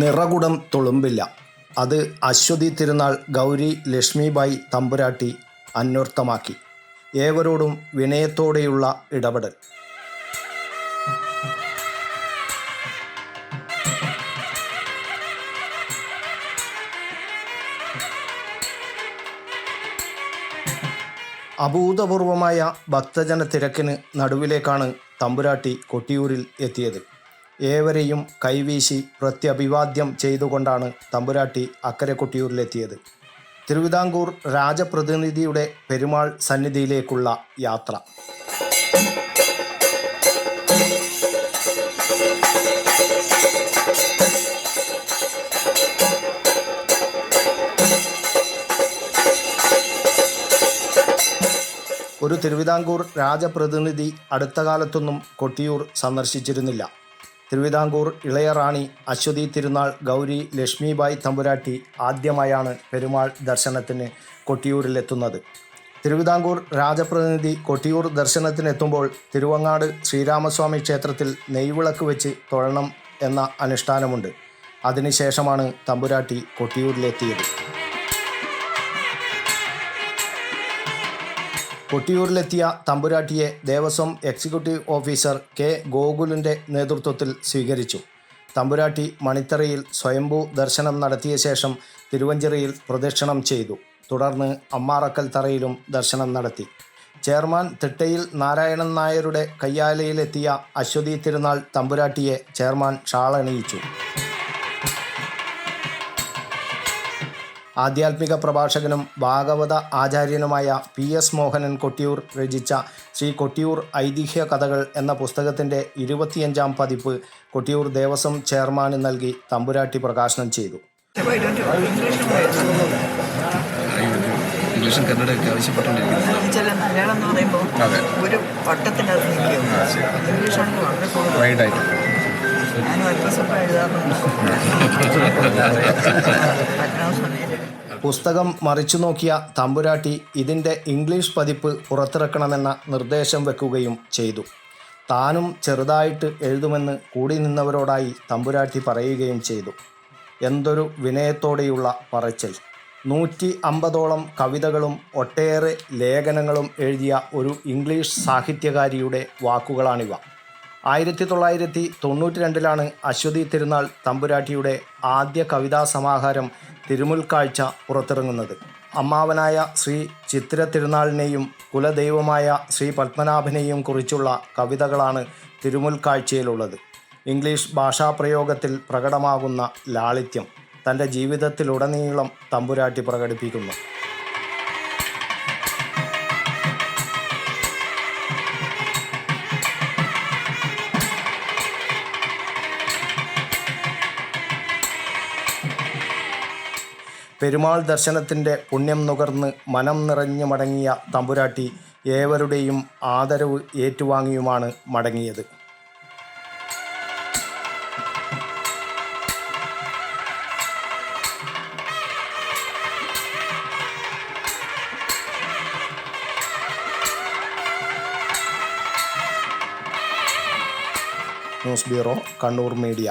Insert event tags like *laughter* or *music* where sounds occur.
നിറകുടം തുളുമ്പില്ല. അത് അശ്വതി തിരുനാൾ ഗൗരി ലക്ഷ്മിബായി തമ്പുരാട്ടി അന്വർത്ഥമാക്കി. ഏവരോടും വിനയത്തോടെയുള്ള ഇടപെടൽ. അഭൂതപൂർവമായ ഭക്തജന തിരക്കിന് നടുവിലേക്കാണ് തമ്പുരാട്ടി കൊട്ടിയൂരിൽ എത്തിയത്. ഏവരെയും കൈവീശി പ്രത്യഭിവാദ്യം ചെയ്തുകൊണ്ടാണ് തമ്പുരാട്ടി അക്കരെ കൊട്ടിയൂരിലെത്തിയത് തിരുവിതാംകൂർ രാജപ്രതിനിധിയുടെ പെരുമാൾ സന്നിധിയിലേക്കുള്ള യാത്ര. ഒരു തിരുവിതാംകൂർ രാജപ്രതിനിധി അടുത്ത കാലത്തൊന്നും കൊട്ടിയൂർ സന്ദർശിച്ചിരുന്നില്ല. തിരുവിതാംകൂർ ഇളയറാണി അശ്വതി തിരുനാൾ ഗൗരി ലക്ഷ്മിബായി തമ്പുരാട്ടി ആദ്യമായാണ് പെരുമാൾ ദർശനത്തിന് കൊട്ടിയൂരിലെത്തുന്നത്. തിരുവിതാംകൂർ രാജപ്രതിനിധി കൊട്ടിയൂർ ദർശനത്തിനെത്തുമ്പോൾ തിരുവങ്ങാട് ശ്രീരാമസ്വാമി ക്ഷേത്രത്തിൽ നെയ്വിളക്ക് വെച്ച് തൊഴണം എന്ന അനുഷ്ഠാനമുണ്ട്. അതിനുശേഷമാണ് തമ്പുരാട്ടി കൊട്ടിയൂരിലെത്തിയത്. കൊട്ടിയൂരിലെത്തിയ തമ്പുരാട്ടിയെ ദേവസ്വം എക്സിക്യൂട്ടീവ് ഓഫീസർ കെ ഗോകുലിന്റെ നേതൃത്വത്തിൽ സ്വീകരിച്ചു. തമ്പുരാട്ടി മണിത്തറയിൽ സ്വയംഭൂ ദർശനം നടത്തിയ ശേഷം തിരുവഞ്ചിറയിൽ പ്രദക്ഷിണം ചെയ്തു. തുടർന്ന് അമ്മാറക്കൽ തറയിലും ദർശനം നടത്തി. ചെയർമാൻ തിട്ടയിൽ നാരായണൻ നായരുടെ കയ്യാലയിലെത്തിയ അശ്വതി തിരുനാൾ തമ്പുരാട്ടിയെ ചെയർമാൻ ഷാളണിയിച്ചു ആധ്യാത്മിക പ്രഭാഷകനും ഭാഗവത ആചാര്യനുമായ പി എസ് മോഹനൻ കൊട്ടിയൂർ രചിച്ച ശ്രീ കൊട്ടിയൂർ ഐതിഹ്യ കഥകൾ എന്ന പുസ്തകത്തിന്റെ ഇരുപത്തിയഞ്ചാം പതിപ്പ് കൊട്ടിയൂർ ദേവസ്വം ചെയർമാന് നൽകി തമ്പുരാട്ടി പ്രകാശനം ചെയ്തു. ഇംഗ്ലീഷും കന്നഡയൊക്കെ ആവശ്യപ്പെട്ടുകൊണ്ടിരിക്കുന്നത് ചില മലയാളം എന്ന് പറയുമ്പോൾ ഒരു വട്ടത്തിനകത്ത് നിൽക്കും ഇംഗ്ലീഷാണെങ്കിൽ വളരെ വൈഡായിട്ട് ഞാനും അഡ്രസ്സൊക്കെ എഴുതാറുണ്ട്. *laughs* പുസ്തകം മറിച്ചു നോക്കിയ തമ്പുരാട്ടി ഇതിന്റെ ഇംഗ്ലീഷ് പതിപ്പ് പുറത്തിറക്കണമെന്ന നിർദ്ദേശം വെക്കുകയും ചെയ്തു. താനും ചെറുതായിട്ട് എഴുതുമെന്ന് കൂടി നിന്നവരോടായി തമ്പുരാട്ടി പറയുകയും ചെയ്തു. എന്തൊരു വിനയത്തോടെയുള്ള പറച്ചിൽ. നൂറ്റി അമ്പതോളം കവിതകളും ഒട്ടേറെ ലേഖനങ്ങളും എഴുതിയ ഒരു ഇംഗ്ലീഷ് സാഹിത്യകാരിയുടെ വാക്കുകളാണിവ. ആയിരത്തി തൊള്ളായിരത്തി തൊണ്ണൂറ്റി രണ്ടിലാണ് അശ്വതി തിരുനാൾ തമ്പുരാട്ടിയുടെ ആദ്യ കവിതാ സമാഹാരം തിരുമുൽക്കാഴ്ച പുറത്തിറങ്ങുന്നത്. അമ്മാവനായ ശ്രീ ചിത്ര തിരുനാളിനെയും കുലദൈവമായ ശ്രീ പത്മനാഭനെയും കുറിച്ചുള്ള കവിതകളാണ് തിരുമുൽക്കാഴ്ചയിലുള്ളത്. ഇംഗ്ലീഷ് ഭാഷാപ്രയോഗത്തിൽ പ്രകടമാകുന്ന ലാളിത്യം തന്റെ ജീവിതത്തിലുടനീളം തമ്പുരാട്ടി പ്രകടിപ്പിക്കുന്നു. പെരുമാൾ ദർശനത്തിന്റെ പുണ്യം നുകർന്ന് മനം നിറഞ്ഞു മടങ്ങിയ തമ്പുരാട്ടി ഏവരുടെയും ആദരവ് ഏറ്റുവാങ്ങിയുമാണ് മടങ്ങിയത്. News bureau Kannur media.